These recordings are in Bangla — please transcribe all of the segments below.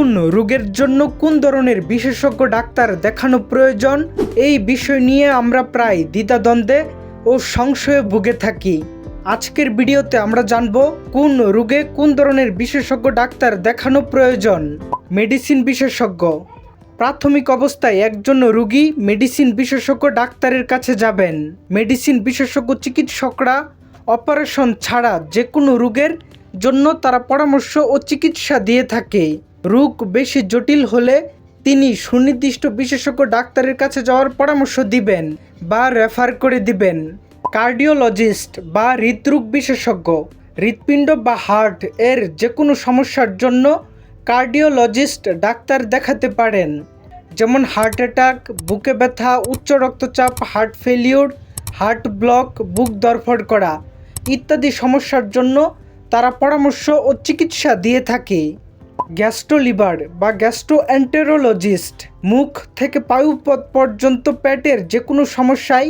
কোন রোগের জন্য কোন ধরনের বিশেষজ্ঞ ডাক্তার দেখানো প্রয়োজন? এই বিষয় নিয়ে আমরা প্রায় দ্বিধাদ্বন্দ্বে ও সংশয়ে ভুগে থাকি। আজকের ভিডিওতে আমরা জানব কোন রোগে কোন ধরনের বিশেষজ্ঞ ডাক্তার দেখানো প্রয়োজন। মেডিসিন বিশেষজ্ঞ। প্রাথমিক অবস্থায় একজন রোগী মেডিসিন বিশেষজ্ঞ ডাক্তারের কাছে যাবেন। মেডিসিন বিশেষজ্ঞ চিকিৎসকরা অপারেশন ছাড়া যে কোনো রোগের জন্য তারা পরামর্শ ও চিকিৎসা দিয়ে থাকে। রোগ বেশি জটিল হলে তিনি সুনির্দিষ্ট বিশেষজ্ঞ ডাক্তারের কাছে যাওয়ার পরামর্শ দিবেন বা রেফার করে দিবেন। কার্ডিওলজিস্ট বা হৃদরোগ বিশেষজ্ঞ, হৃৎপিণ্ড বা হার্ট এর যে কোনো সমস্যার জন্য কার্ডিওলজিস্ট ডাক্তার দেখাতে পারেন, যেমন হার্ট অ্যাটাক, বুকে ব্যথা, উচ্চ রক্তচাপ, হার্ট ফেলিওর, হার্ট ব্লক, বুক দরফড় করা ইত্যাদি সমস্যার জন্য তারা পরামর্শ ও চিকিৎসা দিয়ে থাকে। গ্যাস্ট্রোলিভার বা গ্যাস্ট্রোএন্টেরোলজিস্ট। মুখ থেকে পায়ুপথ পর্যন্ত পেটের যে কোনো সমস্যায়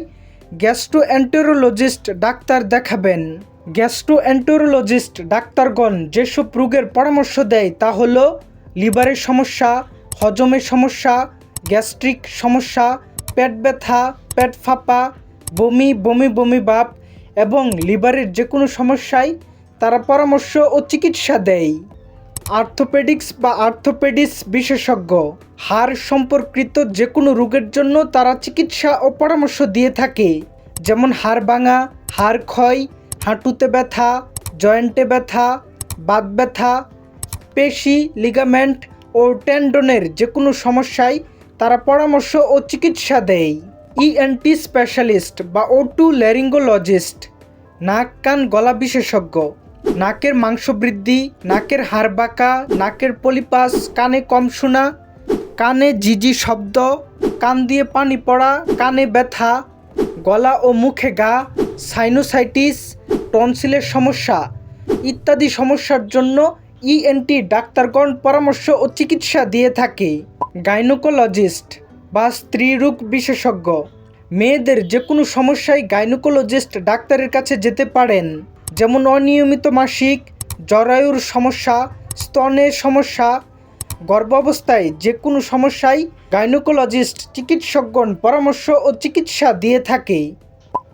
গ্যাস্ট্রোএন্টেরোলজিস্ট ডাক্তার দেখাবেন। গ্যাস্ট্রোএন্টেরোলজিস্ট ডাক্তারগণ যেসব রোগের পরামর্শ দেয় তা হল লিভারের সমস্যা, হজমের সমস্যা, গ্যাস্ট্রিক সমস্যা, পেট ব্যথা, পেট ফাঁপা, বমি বমি বমি ভাব এবং লিভারের যে কোনো সমস্যায় তারা পরামর্শ ও চিকিৎসা দেয়। আর্থোপেডিক্স বা আর্থোপেডিস বিশেষজ্ঞ। হাড় সম্পর্কিত যে কোনো রোগের জন্য তারা চিকিৎসা ও পরামর্শ দিয়ে থাকে। যেমন হাড় ভাঙা, হাড় ক্ষয়, হাঁটুতে ব্যথা, জয়েন্টে ব্যথা, বাত ব্যথা, পেশি, লিগামেন্ট ও ট্যান্ডনের যে কোনো সমস্যায় তারা পরামর্শ ও চিকিৎসা দেয়। ইএনটি স্পেশালিস্ট বা ওটু ল্যারিঙ্গোলজিস্ট, নাক, কান, গলা বিশেষজ্ঞ। নাকের মাংস বৃদ্ধি নাকের হাড় বাঁকা, নাকের পলিপাস, কানে কম শোনা, কানে জিজি শব্দ, কান দিয়ে পানি পড়া, কানে ব্যথা, গলা ও মুখে গা, সাইনোসাইটিস, টনসিলের সমস্যা ইত্যাদি সমস্যার জন্য ইএনটি ডাক্তারগণ পরামর্শ ও চিকিৎসা দিয়ে থাকে। গাইনোকোলজিস্ট বা স্ত্রীরোগ বিশেষজ্ঞ। মেয়েদের যে কোনো সমস্যায় গাইনোকোলজিস্ট ডাক্তারের কাছে যেতে পারেন। যেমন অনিয়মিত মাসিক, জরায়ুর সমস্যা, স্তনের সমস্যা, গর্ভাবস্থায় যে কোনো সমস্যায় গাইনোকোলজিস্ট, চিকিৎসকগণ পরামর্শ ও চিকিৎসা দিয়ে থাকে।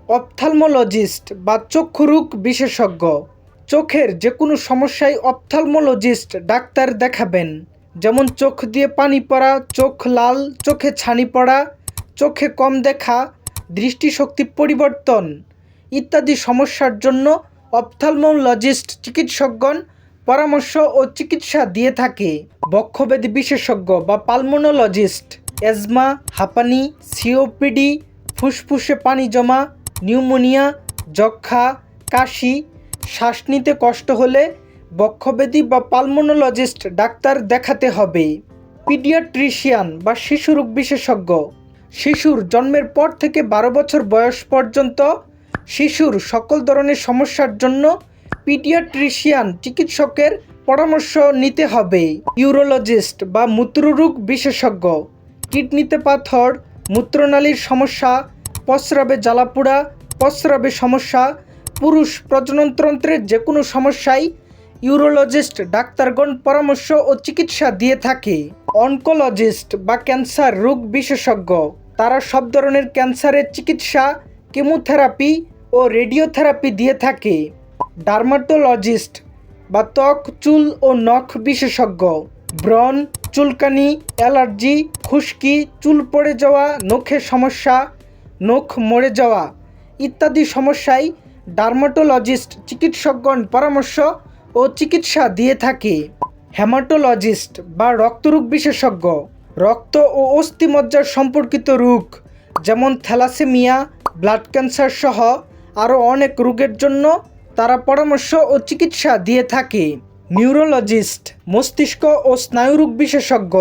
অপথালমোলজিস্ট বা চক্ষুরোগ বিশেষজ্ঞ, চোখের যে কোনো সমস্যায় অপথালমোলজিস্ট ডাক্তার দেখাবেন। যেমন চোখ দিয়ে পানি পড়া, চোখ লাল, চোখে ছানি পড়া, চোখে কম দেখা, দৃষ্টিশক্তি পরিবর্তন ইত্যাদি সমস্যার জন্য অপথালমোলজিস্ট চিকিৎসকগণ পরামর্শ ও চিকিৎসা দিয়ে থাকে। বক্ষব্যাধি বিশেষজ্ঞ বা পালমোনোলজিস্ট এজমা, হাঁপানি, সিওপিডি, ফুসফুসে পানি জমা, নিউমোনিয়া যক্ষা কাশি, শ্বাস নিতে কষ্ট হলে বক্ষব্যাধি বা পালমোনোলজিস্ট ডাক্তার দেখাতে হবে। পিডিয়াট্রিশিয়ান বা শিশুরোগ বিশেষজ্ঞ। শিশুর জন্মের পর থেকে বারো বছর বয়স পর্যন্ত শিশুর সকল ধরনের সমস্যার জন্য পিডিয়াট্রিশিয়ান চিকিৎসকের পরামর্শ নিতে হবে। ইউরোলজিস্ট বা মূত্ররোগ বিশেষজ্ঞ। কিডনিতে পাথর, মূত্রনালীর সমস্যা প্রস্রাবে জ্বালাপোড়া প্রস্রাবে সমস্যা, পুরুষ প্রজননতন্ত্রের যে কোনো সমস্যায় ইউরোলজিস্ট, ডাক্তারগণ পরামর্শ ও চিকিৎসা দিয়ে থাকে। অনকোলজিস্ট বা ক্যান্সার রোগ বিশেষজ্ঞ। তারা সব ধরনের ক্যান্সারের চিকিৎসা, কেমোথেরাপি ও রেডিওথেরাপি দিয়ে থাকে। ডার্মাটোলজিস্ট বা ত্বক, চুল ও নখ বিশেষজ্ঞ। ব্রণ, চুলকানি, অ্যালার্জি, খুশকি, চুল পড়ে যাওয়া, নখের সমস্যা, নখ মরে যাওয়া ইত্যাদি সমস্যায় ডার্মাটোলজিস্ট চিকিৎসকগণ পরামর্শ ও চিকিৎসা দিয়ে থাকে। হেমাটোলজিস্ট বা রক্তরোগ বিশেষজ্ঞ। রক্ত ও অস্থিমজ্জার সম্পর্কিত রোগ যেমন থ্যালাসেমিয়া, ব্লাড ক্যান্সার সহ আরও অনেক রোগের জন্য তারা পরামর্শ ও চিকিৎসা দিয়ে থাকে। নিউরোলজিস্ট, মস্তিষ্ক ও স্নায়ুরোগ বিশেষজ্ঞ,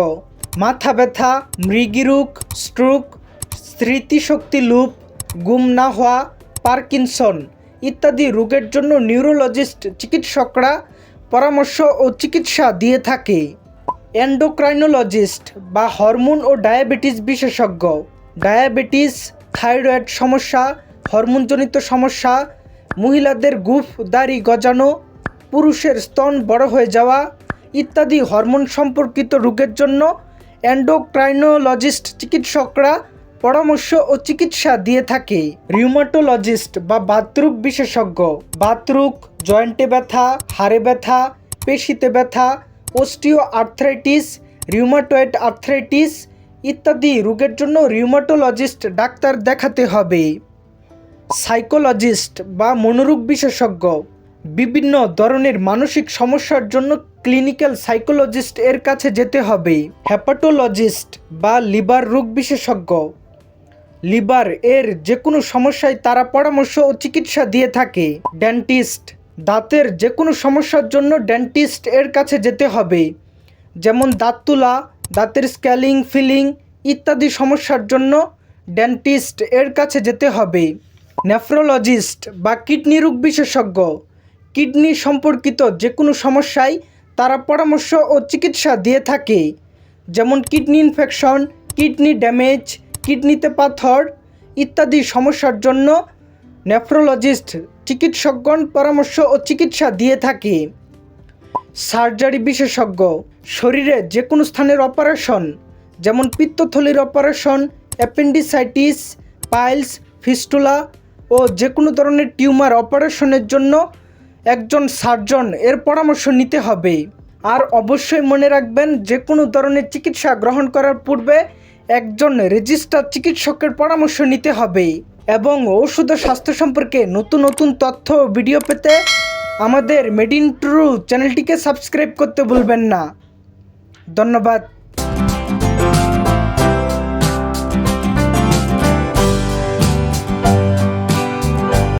মাথা ব্যথা মৃগীরোগ স্ট্রোক, স্মৃতিশক্তি লুপ, গুম না হওয়া, পার্কিনসন ইত্যাদি রোগের জন্য নিউরোলজিস্ট চিকিৎসকরা পরামর্শ ও চিকিৎসা দিয়ে থাকে। এন্ডোক্রাইনোলজিস্ট বা হরমোন ও ডায়াবেটিস বিশেষজ্ঞ। ডায়াবেটিস, থাইরয়েড সমস্যা হরমোনজনিত সমস্যা, মহিলাদের গুফ, দাড়ি গজানো, পুরুষের স্তন বড় হয়ে যাওয়া ইত্যাদি হরমোন সম্পর্কিত রোগের জন্য অ্যান্ডোক্রাইনোলজিস্ট চিকিৎসকরা পরামর্শ ও চিকিৎসা দিয়ে থাকে। রিউমাটোলজিস্ট বা বাতরুক বিশেষজ্ঞ বাতরুক জয়েন্টে ব্যথা, হাড়ে ব্যথা, পেশিতে ব্যথা ওস্টিও আর্থ্রাইটিস রিউমাটয়েড আর্থ্রাইটিস ইত্যাদি রোগের জন্য রিউমাটোলজিস্ট ডাক্তার দেখাতে হবে। সাইকোলজিস্ট বা মনোরোগ বিশেষজ্ঞ। বিভিন্ন ধরনের মানসিক সমস্যার জন্য ক্লিনিক্যাল সাইকোলজিস্ট এর কাছে যেতে হবে। হ্যাপাটোলজিস্ট বা লিভার রোগ বিশেষজ্ঞ। লিভার এর যে কোনো সমস্যায় তারা পরামর্শ ও চিকিৎসা দিয়ে থাকে। ডেন্টিস্ট, দাঁতের যে কোনো সমস্যার জন্য ডেন্টিস্ট এর কাছে যেতে হবে। যেমন দাঁত তোলা দাঁতের স্ক্যালিং ফিলিং ইত্যাদি সমস্যার জন্য ডেন্টিস্ট এর কাছে যেতে হবে। নেফ্রোলজিস্ট বা কিডনি রোগ বিশেষজ্ঞ। কিডনি সম্পর্কিত যে কোনো সমস্যায় তারা পরামর্শ ও চিকিৎসা দিয়ে থাকে, যেমন কিডনি ইনফেকশন, কিডনি ড্যামেজ, কিডনিতে পাথর ইত্যাদি সমস্যার জন্য নেফ্রোলজিস্ট চিকিৎসকগণ পরামর্শ ও চিকিৎসা দিয়ে থাকে। সার্জারি বিশেষজ্ঞ, শরীরে যে কোনো স্থানের অপারেশন, যেমন পিত্তথলির অপারেশন, অ্যাপেন্ডিসাইটিস, পাইলস, ফিস্টুলা ও যে কোনো ধরনের টিউমার অপারেশনের জন্য একজন সার্জন এর পরামর্শ নিতে হবে। আর অবশ্যই মনে রাখবেন যে কোনো ধরনের চিকিৎসা গ্রহণ করার পূর্বে একজন রেজিস্টার চিকিৎসকের পরামর্শ নিতে হবে এবং ঔষধ স্বাস্থ্য সম্পর্কে নতুন নতুন তথ্য ভিডিও পেতে আমাদের মেড ইন ট্রু চ্যানেলটিকে সাবস্ক্রাইব করতে ভুলবেন না। ধন্যবাদ।